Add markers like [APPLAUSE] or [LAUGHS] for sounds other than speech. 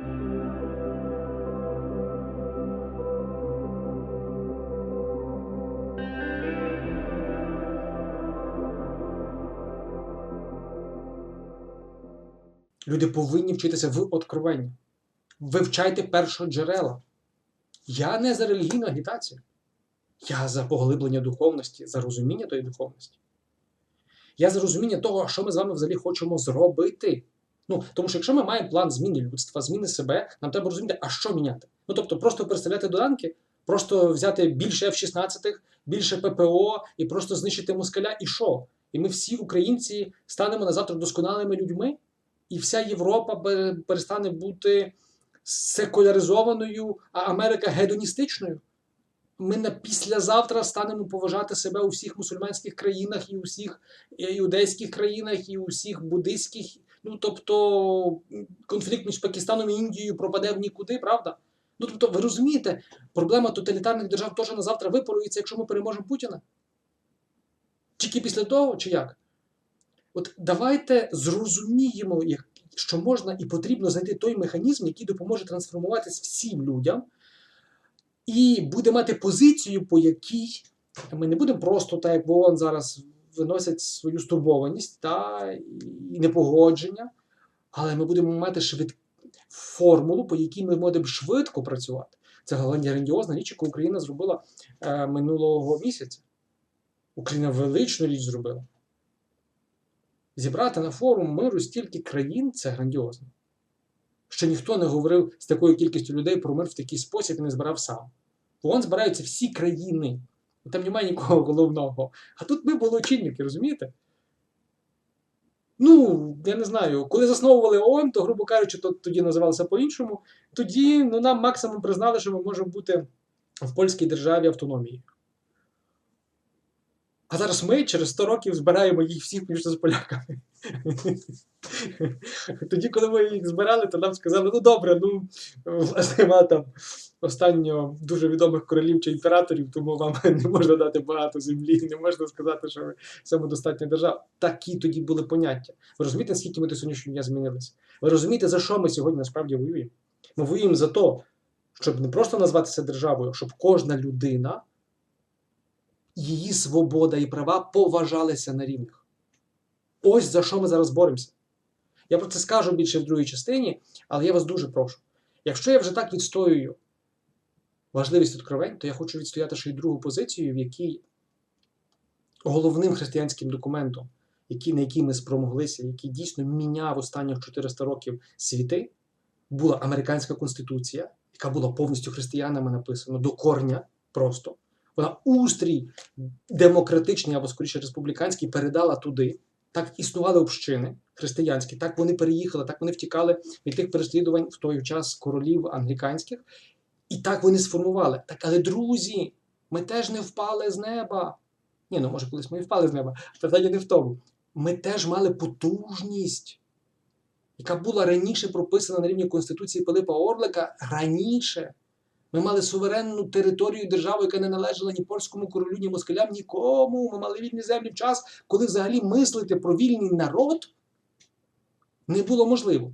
Люди повинні вчитися в откровенні. Вивчайте першоджерела. Я не за релігійну агітацію. Я за поглиблення духовності, за розуміння тої духовності. Я за розуміння того, що ми з вами взагалі хочемо зробити. Ну, тому що якщо ми маємо план зміни людства, зміни себе, нам треба розуміти, а що міняти. Ну тобто, просто переставляти доданки, просто взяти більше F-16, більше ППО і просто знищити москаля, і що? І ми всі українці станемо на завтра досконалими людьми, і вся Європа перестане бути секуляризованою, а Америка гедоністичною. Ми на післязавтра станемо поважати себе у всіх мусульманських країнах, і у всіх іудейських країнах, і у всіх буддийських. Ну тобто конфлікт між Пакистаном і Індією пропаде в нікуди, правда? Ну тобто, ви розумієте, проблема тоталітарних держав теж на завтра випарується, якщо ми переможемо Путіна. Тільки після того, чи як? От давайте зрозуміємо, що можна і потрібно знайти той механізм, який допоможе трансформуватись всім людям, і буде мати позицію, по якій ми не будемо просто так, як ООН зараз виносять свою стурбованість та і непогодження, але ми будемо мати швид... формулу, по якій ми будемо швидко працювати. Це грандіозна річ, яку Україна зробила е, минулого місяця. Україна величну річ зробила. Зібрати на форум миру стільки країн це грандіозно. Ще ніхто не говорив з такою кількістю людей про мир в такий спосіб і не збирав сам. ООН збираються всі країни. І там немає нікого головного. А тут ми були очільники, розумієте? Ну, я не знаю, коли засновували ООН, то, грубо кажучи, то тоді називалося по-іншому. Тоді ну, нам максимум признали, що ми можемо бути в польській державі автономії. А зараз ми через 100 років збираємо їх всіх включно з поляками. [LAUGHS] Тоді, коли ми їх збирали, то нам сказали: ну добре, ну власне там останнього дуже відомих королів чи імператорів, тому вам [LAUGHS] не можна дати багато землі, не можна сказати, що ви самодостатня держава. Такі тоді були поняття. Ви розумієте, наскільки ми до сьогоднішнього дня змінилися? Ви розумієте, за що ми сьогодні насправді воюємо? Ми воюємо за те, щоб не просто назватися державою, щоб кожна людина її свобода і права поважалися на рівних. Ось за що ми зараз боремося. Я про це скажу більше в другій частині, але я вас дуже прошу. Якщо я вже так відстоюю важливість откровень, то я хочу відстояти ще й другу позицію, в якій головним християнським документом, який, на який ми спромоглися, який дійсно міняв останніх 400 років світи, була американська конституція, яка була повністю християнами написана до корня просто. Вона устрій демократичний або скоріше республіканський передала туди. Так існували общини християнські, так вони переїхали, так вони втікали від тих переслідувань в той час королів англіканських. І так вони сформували. Так, але друзі, ми теж не впали з неба. Ні, ну може, колись ми і впали з неба. Питання не в тому. Ми теж мали потужність, яка була раніше прописана на рівні Конституції Пилипа Орлика раніше. Ми мали суверенну територію держави, яка не належала ні польському королю, ні москалям, нікому. Ми мали вільні землі в час, коли взагалі мислити про вільний народ не було можливо.